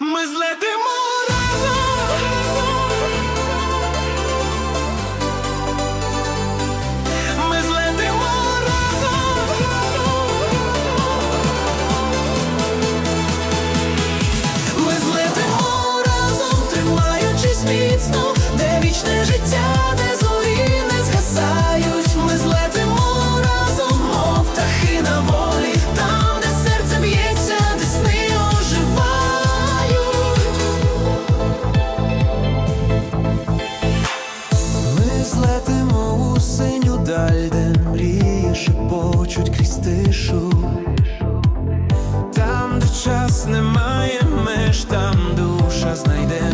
ми злетимо. znajdę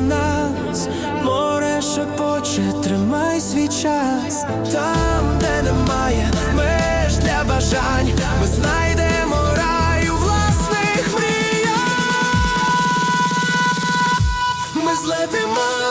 нас, море шепоче, тримай свій час, там, де немає меж для бажань, ми знайдемо рай у власних мріях, ми злетимо.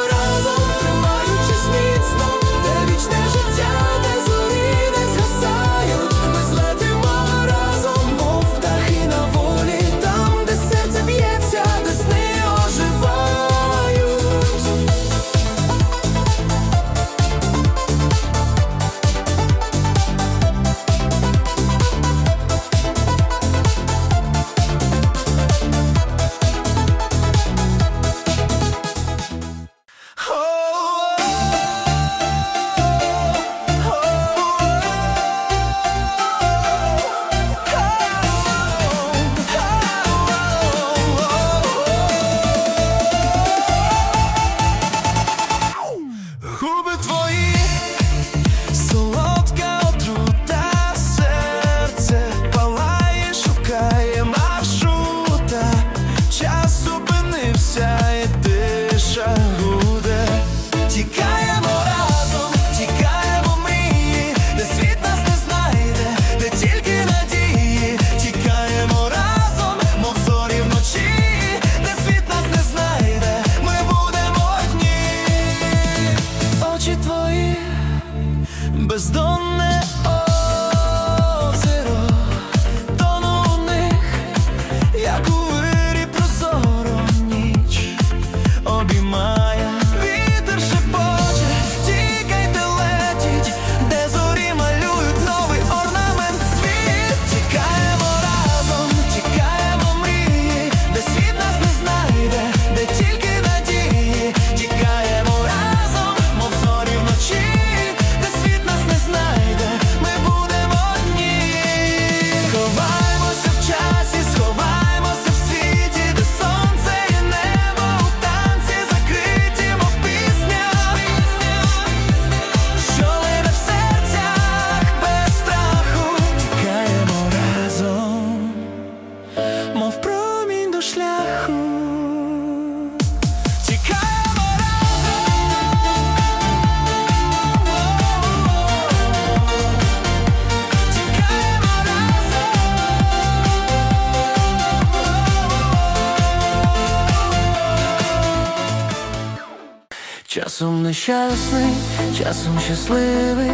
Часом нещасний, часом щасливий,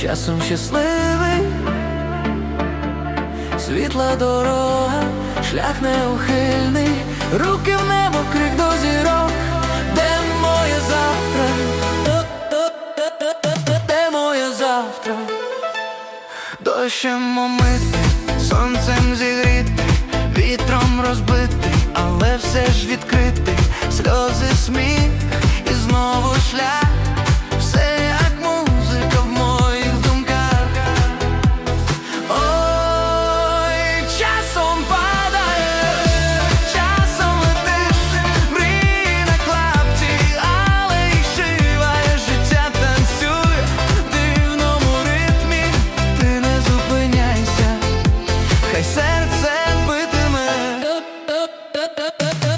часом щасливий, світла дорога, шлях неухильний, руки в небо, крик до зірок, де моє завтра, де моє завтра, дощем омити, сонцем зігріти, вітром розбити, але все ж відкрити, сльози сміх знову шлях.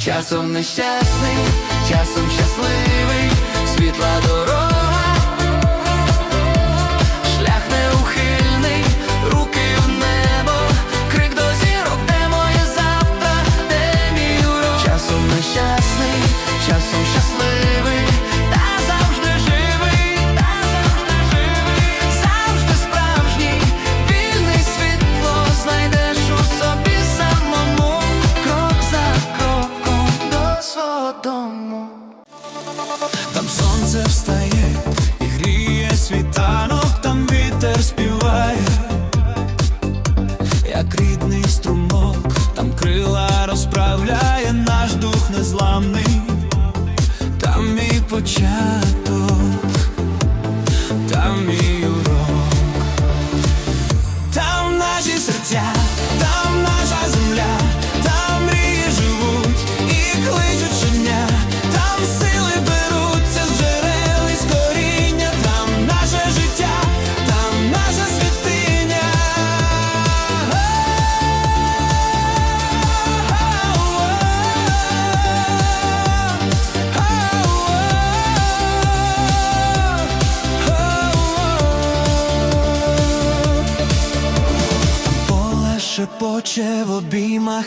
часом нещасний, часом щасливий, світла дорога. наш дух незламний, там мій початок.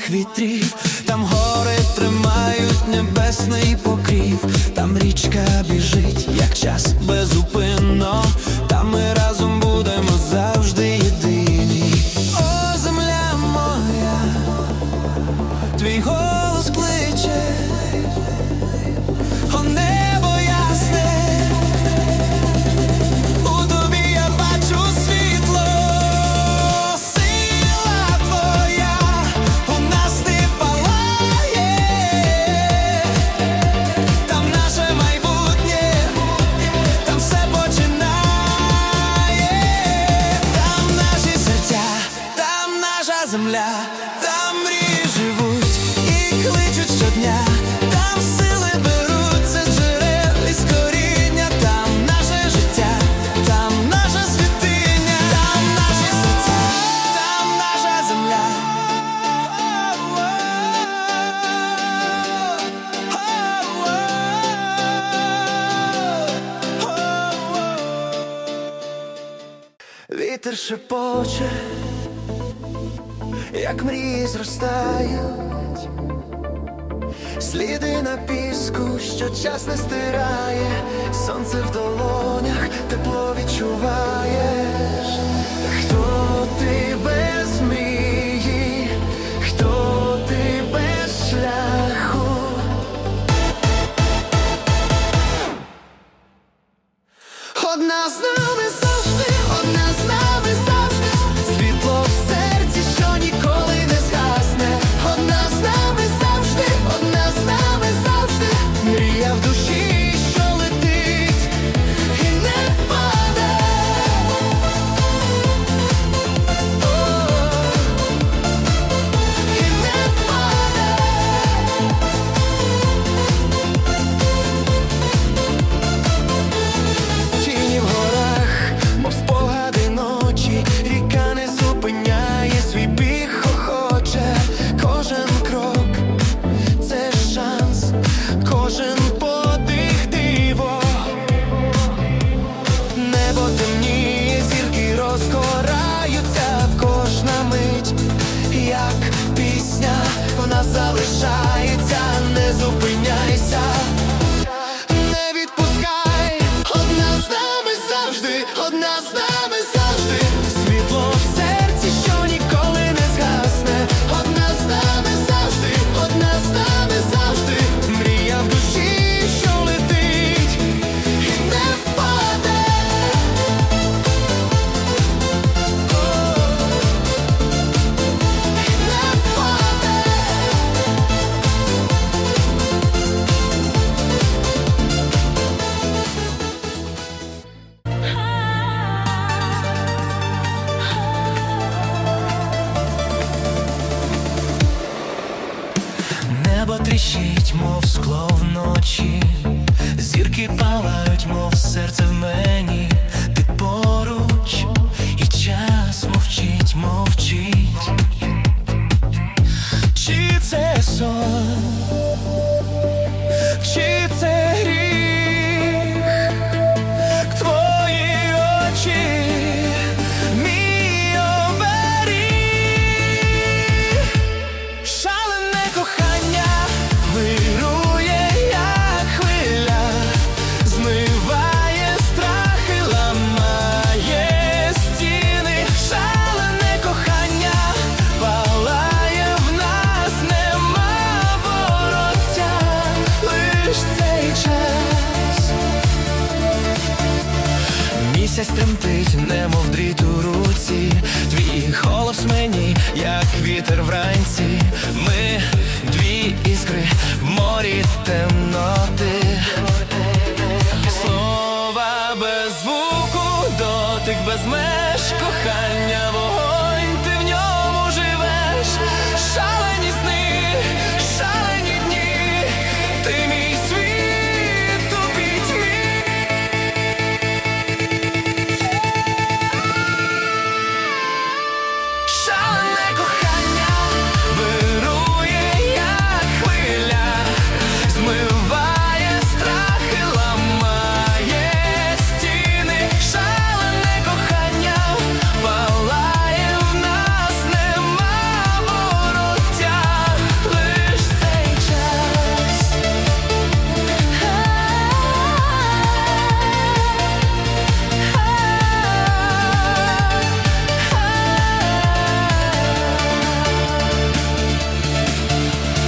вітрів, там гори тримають небесний покрів, там річка біжить, як час безупинно, там ми разом. Вітер шепоче, як мрії зростають, сліди на піску, що час не стирає, сонце в долонях, тепло відчуваєш, хто ти. нас з нами завжди. місяць тремтить, немов дріт у руці, твій голос мені, як вітер вранці, ми дві іскри в морі темноти, слова без звуку, дотик без меж, кохання.